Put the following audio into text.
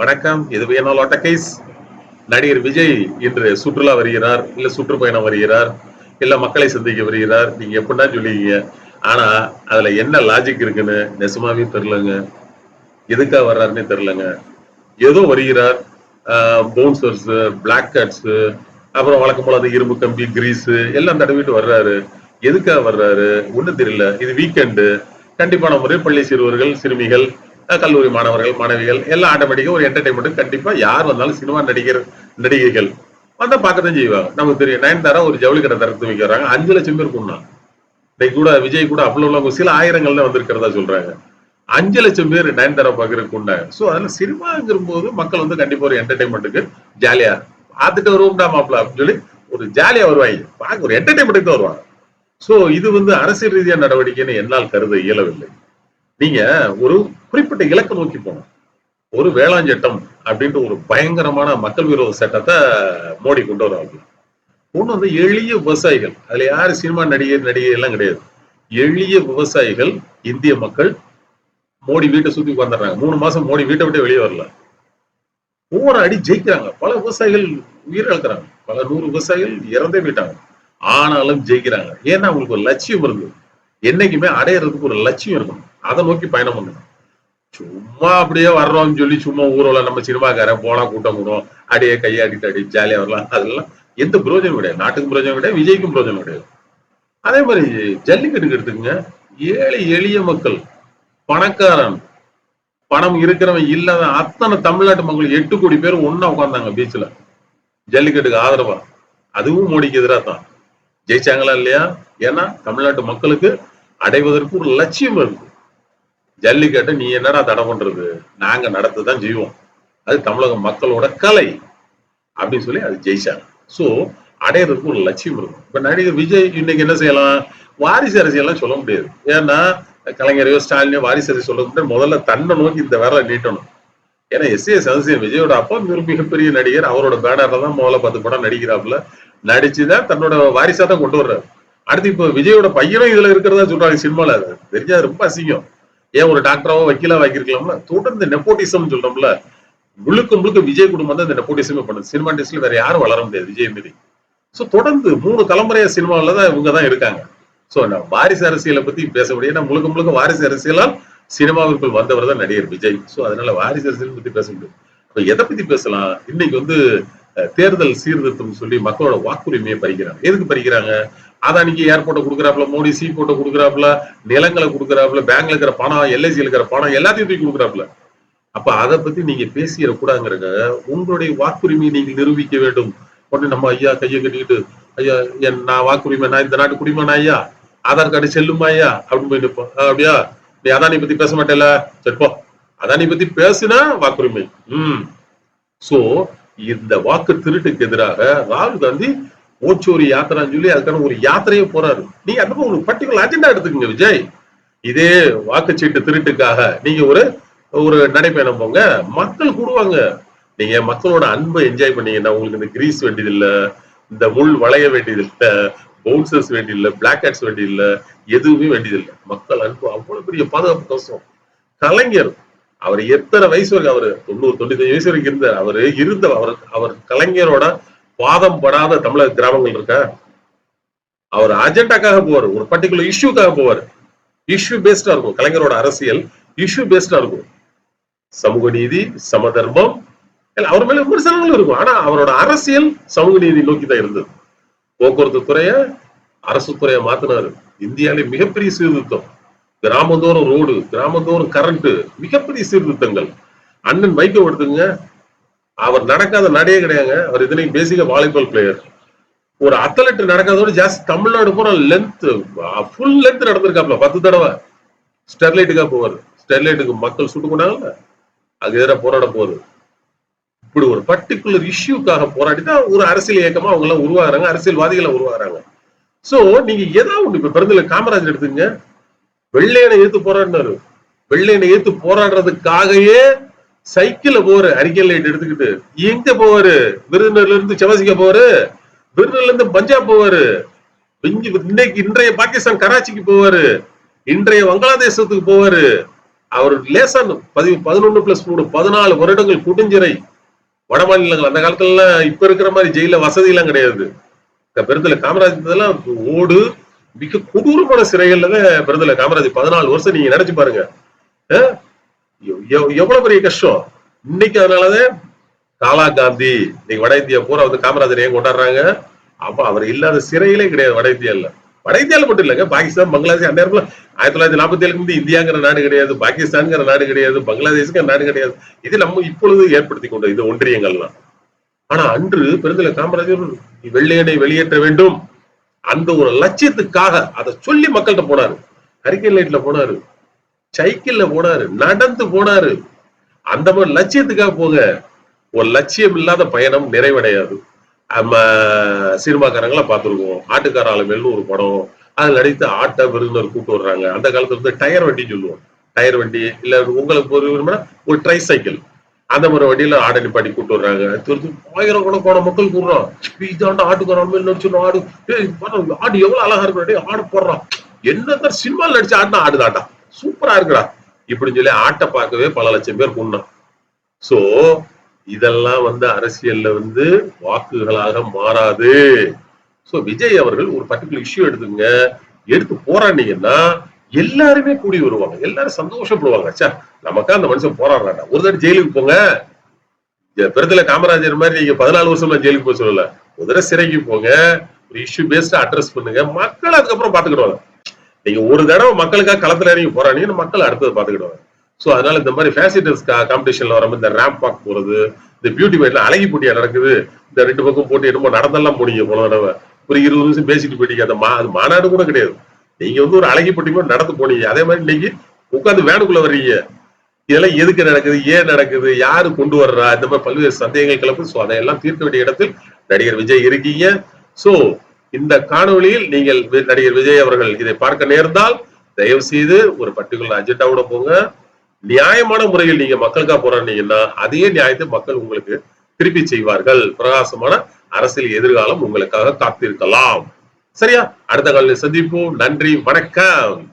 வணக்கம். இது வேணாலும் கேஸ் நடிகர் விஜய் இன்று சுற்றுலா வருகிறார் இல்ல சுற்றுப்பயணம் வருகிறார் இல்ல மக்களை சந்திக்க வருகிறார். நீங்க எப்படின்னா சொல்லுவீங்க. ஆனா அதுல என்ன லாஜிக் இருக்குன்னு நெசமாவே தெரிலங்க எதுக்காக வர்றாருன்னே தெரிலங்க ஏதோ வருகிறார். பவுன்சர்ஸ் பிளாக் கட்ஸ் அப்புறம் வழக்கம் போல அந்த இரும்பு கம்பி கிரீஸ் எல்லாம் தடவிட்டு வர்றாரு. எதுக்காக வர்றாரு? ஒண்ணும் தெரியல. இது வீக்கெண்டு கண்டிப்பான முறை பள்ளி சிறுவர்கள் சிறுமிகள் கல்லூரி மாணவர்கள் மாணவிகள் எல்லாம் ஆட்டோமேட்டிக்கா ஒரு என்டர்டைன்மெண்ட் கண்டிப்பா யார் வந்தாலும் சினிமா நடிகர் நடிகைகள் வந்தா பார்க்கத்தான் செய்வாங்க. நமக்கு தெரியும் நயன்தாரா ஒரு ஜவுளி கடை திறந்து வைக்க வர்றாங்க அஞ்சு லட்சம் பேர் கொண்டாங்க இன்னைக்கு கூட விஜய் கூட அவ்வளவு உள்ளவங்க சில ஆயிரங்கள் வந்திருக்கிறதா சொல்றாங்க. அஞ்சு லட்சம் பேர் நயன்தாரா பாக்குறதுக்கு உண்டாங்க சோ அதனால சினிமாங்கிற போது மக்கள் வந்து கண்டிப்பா ஒரு என்டர்டைன்மெண்ட்டுக்கு ஜாலியா பார்த்துட்டு வருவோம்டா மாப்பிள அப்படின்னு சொல்லி ஒரு ஜாலியா வருவாங்க. பார்க்க ஒரு என்டர்டைன்மெண்ட்டுக்கு தான் வருவாங்க. சோ இது வந்து அரசியல் ரீதியான நடவடிக்கைன்னு என்னால் கருத இயலவில்லை. நீங்க ஒரு குறிப்பிட்ட இலக்கை நோக்கி போகணும். ஒரு வேளாண் சட்டம் அப்படின்ற ஒரு பயங்கரமான மக்கள் விரோத சட்டத்தை மோடி கொண்டு வராங்க ஒண்ணு வந்து எளிய விவசாயிகள். அதுல யாரு சினிமா நடிகர் நடிகை எல்லாம் கிடையாது. எளிய விவசாயிகள் இந்திய மக்கள் மோடி வீட்டை சுத்தி உட்காந்துறாங்க மூணு மாசம் மோடி வீட்டை விட்டு வெளியே வரல. ஒவ்வொரு அடி ஜெயிக்கிறாங்க. பல விவசாயிகள் உயிரிழக்கிறாங்க பல நூறு விவசாயிகள் இறந்தே போயிட்டாங்க. ஆனாலும் ஜெயிக்கிறாங்க. ஏன்னா அவங்களுக்கு ஒரு லட்சியம் இருக்கு. என்னைக்குமே அடையறதுக்கு ஒரு லட்சியம் இருக்கணும். அதை நோக்கி பயணம் பண்ணணும் சும்மா அப்படியே வர்றோம்னு சொல்லி சும்மா ஊரில் நம்ம சினிமாக்காரன் போனா கூட்டம் கூடும். அடியே கையாடிட்டு அடி ஜாலியா வரலாம். அதெல்லாம் எந்த பிரயோஜனம் கிடையாது. நாட்டுக்கும் பிரயோஜனம் கிடையாது விஜய்க்கும் பிரயோஜனம் கிடையாது. அதே மாதிரி ஜல்லிக்கட்டுக்கு எடுத்துக்கங்க. ஏழை எளிய மக்கள் பணக்காரன் பணம் இருக்கிறவன் இல்லாத அத்தனை தமிழ்நாட்டு மக்கள் எட்டு கோடி பேர் ஒண்ணா உட்கார்ந்தாங்க பீச்ல ஜல்லிக்கட்டுக்கு ஆதரவா? அதுவும் மோடிக்கு எதிராக தான். ஜெயிச்சாங்களா இல்லையா? ஏன்னா தமிழ்நாட்டு மக்களுக்கு அடைவதற்கு ஒரு லட்சியம் இருக்கு. ஜல்லிக்கட்டு நீ என்னடா தடை பண்றது? நாங்க நடத்ததான் செய்வோம். அது தமிழக மக்களோட கலை அப்படின்னு சொல்லி அது ஜெயிச்சாங்க. சோ அடையிறதுக்கு ஒரு லட்சியம் இருக்கும். இப்ப நடிகர் விஜய் இன்னைக்கு என்ன செய்யலாம்? வாரிசு அரசியல்லாம் சொல்ல முடியாது. ஏன்னா கலைஞரையோ ஸ்டாலினோ வாரிசு அரசியல் சொல்ல முதல்ல தன்னை நோக்கி இந்த வேலை நீட்டணும். ஏன்னா எஸ் ஏ சதசியம் விஜயோட அப்பா ஒரு மிகப்பெரிய நடிகர். அவரோட பேனர்ல தான் முதல்ல பத்து படம் நடிக்கிறாப்புல. நடிச்சுதான் தன்னோட வாரிசா தான் கொண்டு வர்றாரு. அடுத்து இப்போ விஜயோட பையனும் இதுல இருக்கிறதா சொல்றாங்க சினிமால. அது தெரிஞ்சா ரொம்ப அசிங்கம். ஏன் ஒரு டாக்டராவோ வக்கீலா வாங்கிருக்கலாம்ல தொடர்ந்து நெப்போட்டிசம் சொல்றோம்ல முழுக்க முழுக்க விஜய் குடும்பம் தான் இந்த நெப்போட்டிசமே பண்ணுது. சினிமா இண்டஸ்ட்ரியில வேற யாரும் வளர முடியாது விஜய் மீதி. சோ தொடர்ந்து மூணு தலைமுறையா சினிமாவில தான் இவங்க தான் இருக்காங்க. சோ நான் வாரிசு அரசியலை பத்தி பேச முடியும். ஏன்னா முழுக்க முழுக்க வாரிசு அரசியலால் சினிமாவிற்குள் வந்தவர் தான் நடிகர் விஜய். சோ அதனால வாரிசு அரசியல் பத்தி பேச முடியும். அப்ப எதை பத்தி பேசலாம்? இன்னைக்கு வந்து தேர்தல் சீர்திருத்தம் சொல்லி மக்களோட வாக்குரிமையை பறிக்கிறாங்க. எதுக்கு பறிக்கிறாங்க? அதானிக்கு ஏர்போர்ட்டை கொடுக்குறாப்புல மோடி சீ போட்டை கொடுக்குறாப்புல நிலங்களை கொடுக்குறாப்புல பேங்க்ல இருக்கிற பணம் எல்ஐசியில் இருக்கிற பணம் எல்லாத்தையும் தூக்கி கொடுக்குறாப்புல. அப்ப அதை பத்தி நீங்க பேசிடக்கூடாதுங்கிறங்க உங்களுடைய வாக்குரிமையை நீங்கள் நிரூபிக்க வேண்டும். உடனே நம்ம ஐயா கையை கட்டிக்கிட்டு ஐயா என் நான் வாக்குரிமை நான் இந்த நாட்டு குடிமனா ஐயா? ஆதார் கார்டு செல்லுமா ஐயா? அப்படின்னு போய் நிற்போம் அப்படியா? நீ அதானி பத்தி பேச மாட்டேல சரிப்போ அதானி பத்தி பேசுனா வாக்குரிமை. உம் சோ இந்த வாக்கு திருட்டுக்கு எதிராக ராகுல் காந்தி ஓச்சோரி யாத்திரான்னு சொல்லி அதுக்கான ஒரு யாத்திரையே போறாரு. நீங்க அந்த உங்களுக்கு பர்டிகுலர் அஜெண்டா எடுத்துக்கங்க விஜய். இதே வாக்குச்சீட்டு திருட்டுக்காக நீங்க ஒரு ஒரு நடைப்பயணம் போங்க. மக்கள் கூடுவாங்க. நீங்க மக்களோட அன்பை என்ஜாய் பண்ணீங்கன்னா உங்களுக்கு இந்த கிரீஸ் வேண்டியதில்ல இந்த முள் வளைய வேண்டியதில்லை பவுன்சர்ஸ் வேண்டியது பிளாக் ஹேட்ஸ் வேண்டியதில்லை எதுவுமே வேண்டியதில்லை. மக்கள் அன்பு அவ்வளவு பெரிய பாதுகாப்பு கவசம். கலைஞர் அவர் எத்தனை வயசு வரைக்கும் அவரு தொண்ணூறு தொண்ணூத்தஞ்சு வயசு வரைக்கும் இருந்தார். அவரு இருந்த அவர் அவர் கலைஞரோட வாதம் படாத தமிழக கிராமங்கள் இருக்கா? அவர் அஜெண்டாக்காக போவார் ஒரு பர்டிகுலர் இஷ்யூக்காக போவார். இஷ்யூ பேஸ்டா இருக்கும் கலைஞரோட அரசியல் இஷ்யூ பேஸ்டா இருக்கும். சமூக நீதி சமதர்மம் அவர் மேல விமர்சனங்களும் இருக்கும். ஆனா அவரோட அரசியல் சமூக நீதி நோக்கி தான் இருந்தது. போக்குவரத்து துறைய அரசு துறையை மாத்தினாரு. இந்தியாவிலே மிகப்பெரிய சீர்திருத்தம். கிராமந்தோறும் ரோடு கிராமந்தோறும் கரண்ட் மிகப்பெரிய சீர்திருத்தங்கள். அண்ணன் வைகோ எடுத்துங்க அவர் நடக்காத நடையே கிடையாங்க அவர் இதனைக்கு பேசிக்க வாலிபால் பிளேயர் ஒரு அத்தலெட் நடக்காதோட ஜாஸ்தி தமிழ்நாடு பூரா லென்த் ஃபுல் லென்த் நடந்திருக்காப்ல. பத்து தடவை. ஸ்டெர்லைட்டுக்காக போவார். ஸ்டெர்லைட்டுக்கு மக்கள் சுட்டு கொண்டாங்கல்ல? அது எதிராக போராட போகுது. இப்படி ஒரு பர்டிகுலர் இஷ்யூக்காக போராடி தான் ஒரு அரசியல் இயக்கமா அவங்க எல்லாம் உருவாகுறாங்க. அரசியல்வாதிகளை உருவாகுறாங்க. சோ நீங்க ஏதாவது ஒண்ணு இப்ப பிறந்தல காமராஜர் எடுத்துங்க வெள்ளையனை எதிர்த்து போராடினாரு வெள்ளையனை எதிர்த்து போராடுறதுக்காகவே சைக்கிள்ல போவாரு அரிக்கல் லைட் எடுத்துக்கிட்டு. எங்க போவாரு? விருதுநர்ல இருந்து செவசிக்க போவாரு. விருதுநர்ல இருந்து பஞ்சாப் போவாரு. இன்னைக்கு இன்றைய பாகிஸ்தான் கராச்சிக்கு போவாரு. இன்றைய வங்காளதேசத்துக்கு போவாரு. அவர் லேசா பதி பதினொன்னு பிளஸ் மூணு பதினாலு வருடங்கள் குடிஞ்சிறை வட மாநிலங்கள் அந்த காலத்துல இப்ப இருக்கிற மாதிரி ஜெயில வசதி எல்லாம் கிடையாது பெருந்தல காமராஜ் ஓடு மிக கொடூரமான சிறைகள்ல தான் பெருந்தல காமராஜ் பதினாலு வருஷம் நீங்க நினைச்சு பாருங்க. எவ்வளவு பெரிய கஷ்டம்? இன்னைக்கு அதனாலதான் காலா காந்தி இன்னைக்கு வட இந்தியா பூரா வந்து காமராஜர் ஏன் கொண்டாடுறாங்க? அப்ப அவர் இல்லாத சிறையிலே கிடையாது வட இந்தியால. வட இந்தியால மட்டும் இல்லைங்க பாகிஸ்தான் பங்களாதேஷ் அந்த நேரத்துல ஆயிரத்தி தொள்ளாயிரத்தி நாற்பத்தி ஏழுக்கு வந்து இந்தியாங்கிற நாடு கிடையாது பாகிஸ்தான்ங்கிற நாடு கிடையாது பங்களாதேஷுங்கிற நாடு கிடையாது. இது நம்ம இப்பொழுது ஏற்படுத்தி கொண்ட இது ஒன்றியங்கள்லாம். ஆனா அன்று பெருந்தலை காமராஜர் வெள்ளையனை வெளியேற்ற வேண்டும். அந்த ஒரு லட்சியத்துக்காக அதை சொல்லி மக்கள்கிட்ட போனாரு. ஹரிக்கன் லைட்ல போனாரு. சைக்கிள்ல போனாரு. நடந்து போனாரு. அந்த மாதிரி லட்சியத்துக்காக போங்க. ஒரு லட்சியம் இல்லாத பயணம் நிறைவடையாது. நம்ம சினிமாக்காரங்களாம் பார்த்துருக்கோம் ஆட்டுக்கார ஆளுமேல்னு ஒரு படம். அதில் நடித்து ஆட்ட விருந்தினர் கூப்பிட்டு வர்றாங்க. அந்த காலத்துல வந்து டயர் வண்டி சொல்லுவோம். டயர் வண்டி இல்ல உங்களுக்கு ஒரு விரும்பினா ஒரு ட்ரை சைக்கிள் அந்த மாதிரி வண்டியில ஆடை நிப்பாட்டி கூட்டு வர்றாங்க. திருத்து ஆயிரம் கணக்கான மக்கள் கூடுறோம் இதாண்ட ஆட்டுக்கார ஆளுமேல் நடிச்சு ஆடு. ஆடு எவ்வளவு அழகா இருக்கு ஆடு போடுறான். என்னதான் சினிமாவில் நடிச்சு ஆடினா ஆடுதாட்டா சூப்பரா இருக்குடா. இப்படின்னு சொல்லி ஆட்டை பார்க்கவே பல லட்சம் பேர் கொண்டான் சோ இதெல்லாம் வந்து அரசியல்ல வந்து வாக்குகளாக மாறாது. சோ விஜய் அவர்கள் ஒரு பர்டிகுலர் இஷ்யூ எடுத்துங்க எடுத்து போராடினீங்கன்னா எல்லாருமே கூடி வருவாங்க. எல்லாரும் சந்தோஷப்படுவாங்க. சார் நமக்கா அந்த மனுஷன் போராடுறாடா ஒரு தடவை ஜெயிலுக்கு போங்க. பிறத்துல காமராஜர் மாதிரி நீங்க பதினாலு வருஷமா ஜெயிலுக்கு போக சொல்லல. ஒரு தடவை சிறைக்கு போங்க. ஒரு இஷ்யூ பேஸ்டா அட்ரஸ் பண்ணுங்க. மக்கள் அதுக்கப்புறம் பாத்துக்கிடுவாங்க நீங்க ஒரு தடவை மக்களுக்காக களத்துல இறங்கி போறானீங்க மக்கள் அடுத்தது பாத்துக்கிடுவாங்க சோ அதனால இந்த மாதிரி ஃபேசிட்டர்ஸ் காம்படிஷன்ல வரும்போது இந்த ரேம்ப் வாக் போறது இந்த பியூட்டி பைட்ல அழகி போட்டியா நடக்குது? இந்த ரெண்டு பக்கம் போட்டி என்னமோ நடந்தெல்லாம் போனீங்க போன தடவை. ஒரு இருபது நிமிஷம் பேசிட்டு போயிட்டீங்க. அந்த மா அது மாநாடு கூட கிடையாது. நீங்க வந்து ஒரு அழகி போட்டி நடந்து போனீங்க. அதே மாதிரி நீங்க உட்காந்து வேனுக்குள்ள வர்றீங்க. இதெல்லாம் எதுக்கு நடக்குது ஏன் நடக்குது யாரு கொண்டு வர்றா இந்த மாதிரி பல்வேறு சந்தேகங்கள் கிளப்பு சோ அதையெல்லாம் தீர்க்க வேண்டிய இடத்தில் நடிகர் விஜய் இருக்கீங்க. சோ இந்த காணொலியில் நீங்கள் நடிகர் விஜய் அவர்கள் இதை பார்க்க நேர்ந்தால் தயவு செய்து ஒரு பர்டிகுலர் அஜெண்டாவோட போங்க. நியாயமான முறையில் நீங்க மக்களுக்காக போராடினீங்கன்னா அதே நியாயத்தை மக்கள் உங்களுக்கு திருப்பி செய்வார்கள். பிரகாசமான அரசியல் எதிர்காலம் உங்களுக்காக காத்திருக்கலாம். சரியா? அடுத்த காலையில் சந்திப்போம். நன்றி. வணக்கம்.